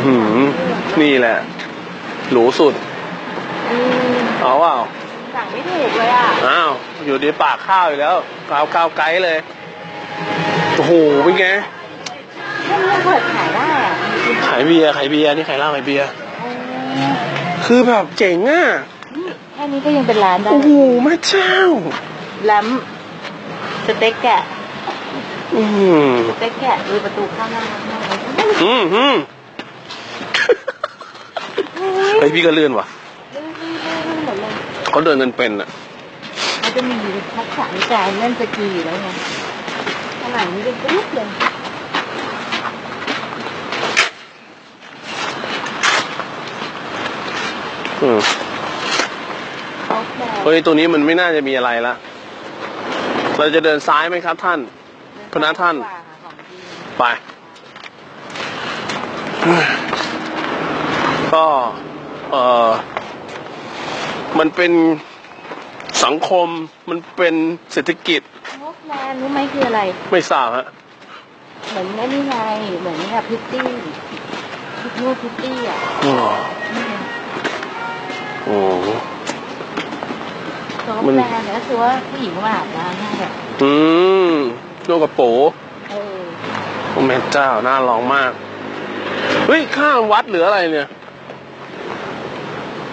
อหือนี่แหละ หรูสุด อืมเอาเปล่าสั่งไม่ถูกเลยอะอ้าว อยู่ในปากข้าวอยู่แล้วข้าวข้าวไกด์เลย โอ้โห เป็นไงแค่นี้ยังเปิดขายได้อะขายเบียร์ขายเบียร์นี่ขายเหล้าขายเบียร์อ๋อคือแบบเจ๋งอะ แค่นี้ก็ยังเป็นร้านได้โอ้โหแม่เจ้า ล้ำสเต็กแกะอืมสเต็กแกะดูประตูข้างหน้าข้างหน้าเลยอืมอืม ไอพี่ก็เลื่อนว่ะลื่นลื่นลื่นหมดเลยเขาเดินกันเป็นอะเขาจะมีทักษะในการเล่นสกีอยู่แล้วไงข้างหลังนี้เป็นปุ๊บเลยอืมโอเคเฮ้ยตัวนี้มันไม่น่าจะมีอะไรละ เราจะเดินซ้ายไหมครับท่าน พนักท่าน ไป ก็เออมันเป็นสังคมมันเป็นเศรษฐกิจงบแลนด์รู้ไหมคืออะไร ไม่ทราบฮะเหมือนไม่นี่ไงเหมือนกับพิตตี้พิตตี้พิตตี้อะอ๋อโอ้โหโซฟมันแลนด์ก็คือว่าผู้หญิงมาอาบน้ำให้อะอืมโลกกระโปเออโอ้แม่เจ้าน่าลองมาก เฮ้ย ข้างวัดหรืออะไรเนี่ย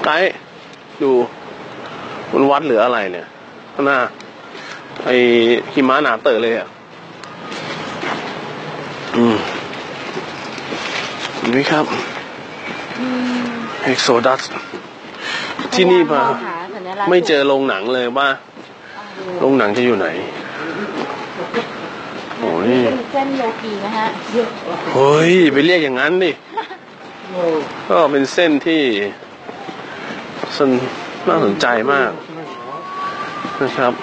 ไกด์ดูมันวัดหรืออะไรเนี่ยข้างหน้า ไอหิมะหนาเตอะเลยอะ อืมเห็นไหมครับอืมเอ็กโซดัสที่นี่มาพยยหาสัญลักษณ์ไม่เจอโรงหนังเลยว่าโรงหนังจะอยู่ไหนโอ้ยเป็นเส้นโยกีนะฮะเฮ้ย ไปเรียกอย่างนั้นดิก็เป็นเส้นที่ สนน่าสนใจมาก นะครับ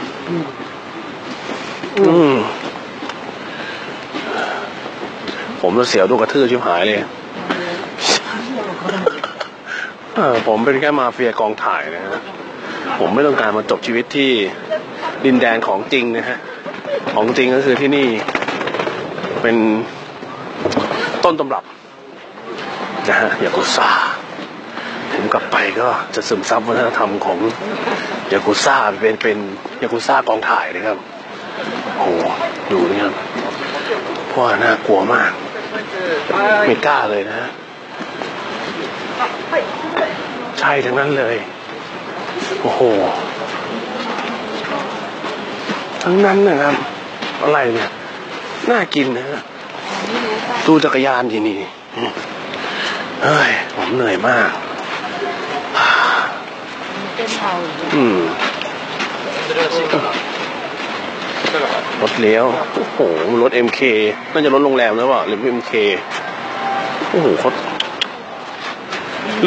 อืมผมจะเสียวดูกระทือชิบหายเลยเออผมเป็นแค่มาเฟียกองถ่ายนะฮะ ผมไม่ต้องการมาจบชีวิตที่ดินแดนของจริงนะฮะ ของจริงก็คือที่นี่ เป็นต้นตำรับนะฮะยากุซ่า ผมกลับไปก็จะซึมซับวัฒนธรรมของยากุซ่าเป็นเป็นยากุซ่ากองถ่ายนะครับโอ้โหดูนี่ครับเพราะว่าน่ากลัวมาก ไม่กล้าเลยนะใช่ทั้งนั้นเลย โอ้โห ทั้งนั้นนะครับ อะไรเนี่ย น่ากินนะตู้จักรยานที่นี่เฮ้ย ผมเหนื่อยมาก เส้นเทาอย่างเงี้ยอืมรถเลี้ยว โอ้โห รถ MK น่าจะรถโรงแรมแล้วเปล่าหรือ MK โอ้โหเขา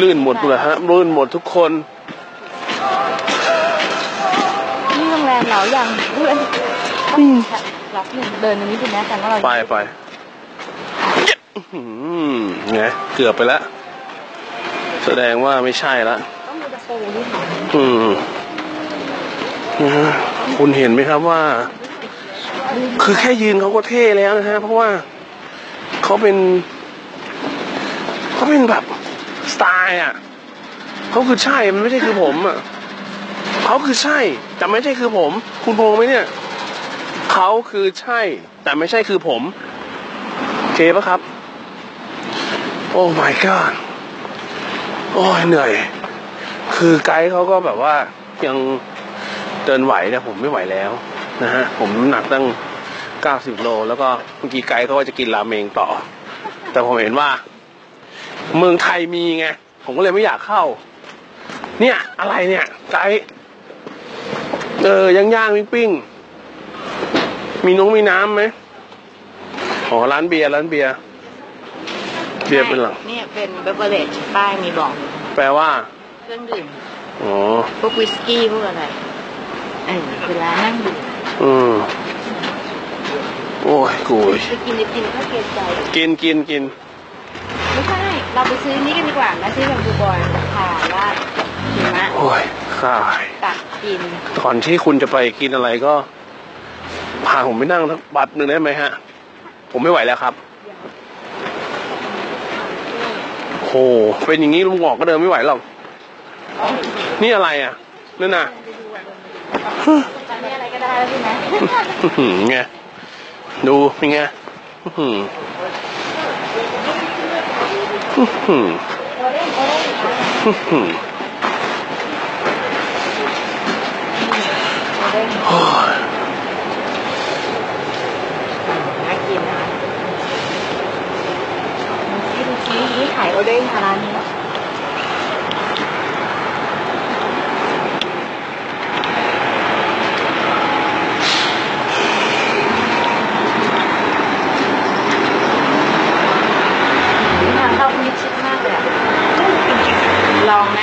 ลื่นหมดเลยฮะ ลื่นหมดทุกคน นี่โรงแรมเรายังเพื่อนรับหนึ่งเดินตรงนี้เป็นแน่กันว่าเรา ไปไปเย็ดอื้อหือไงเกือบไปแล้ว แสดงว่าไม่ใช่ละ ต้องมีตะปูที่หางอืมนะฮะคุณเห็นไหมครับว่า คือแค่ยืนเขาก็เท่แล้วนะฮะเพราะว่าเขาเป็นเขาเป็นแบบสไตล์อะเขาคือใช่มันไม่ใช่คือผมอะเขาคือใช่ แต่ไม่ใช่คือผม คุณพงไหมเนี่ยเขาคือใช่ แต่ไม่ใช่คือผมโอเคปะครับ โอ้ my god โอ้ยเหนื่อย คือไกด์เขาก็แบบว่ายังเดินไหวนะผมไม่ไหวแล้วนะฮะผมน้ำหนักตั้ง 90 โล แล้วก็เมื่อกี้ไกด์เขาว่าจะกินราเมงต่อ แต่ผมเห็นว่า เมืองไทยมีไง ผมก็เลยไม่อยากเข้า เนี่ยอะไรเนี่ย ไกด์เออย่างย่างๆปิ้งๆมีน้องมีน้ำไหมอ๋อร้านเบียร์ร้านเบียร์เบียร์เป็นหลังเนี่ยเป็นเบเวอร์เลจป้ายมีบอกอยู่แปลว่า เครื่องดื่มอ๋อพวกวิสกี้พวกอะไรเออคือร้านนั่งดื่มอืมโอ้ยกูยไปกินไอติมก็เกรงใจกินกินกินไม่ใช่เราไปซื้อนี่กันดีกว่านะซื้อแบบบูบอยผ่าว่าหิมะโอ้ยข้ายตักกินก่อนที่คุณจะไปกินอะไรก็พาผมไปนั่งสักบัตรหนึ่งได้ไหมฮะ ผมไม่ไหวแล้วครับอโหเป็นอย่างนี้ลุงบอกก็เดินไม่ไหวหรอก นี่อะไรอะนั่นน่ะตอนนี้อะไรก็ได้แล้วใช่ไหมอื้อหือไงดูเป็นไงอื้อหืออื้อหืออื้อหือโอ้ยน่ากินนะดูซิดูซินี่ขายโอเด้งค่ะร้านนี้ ลองไหม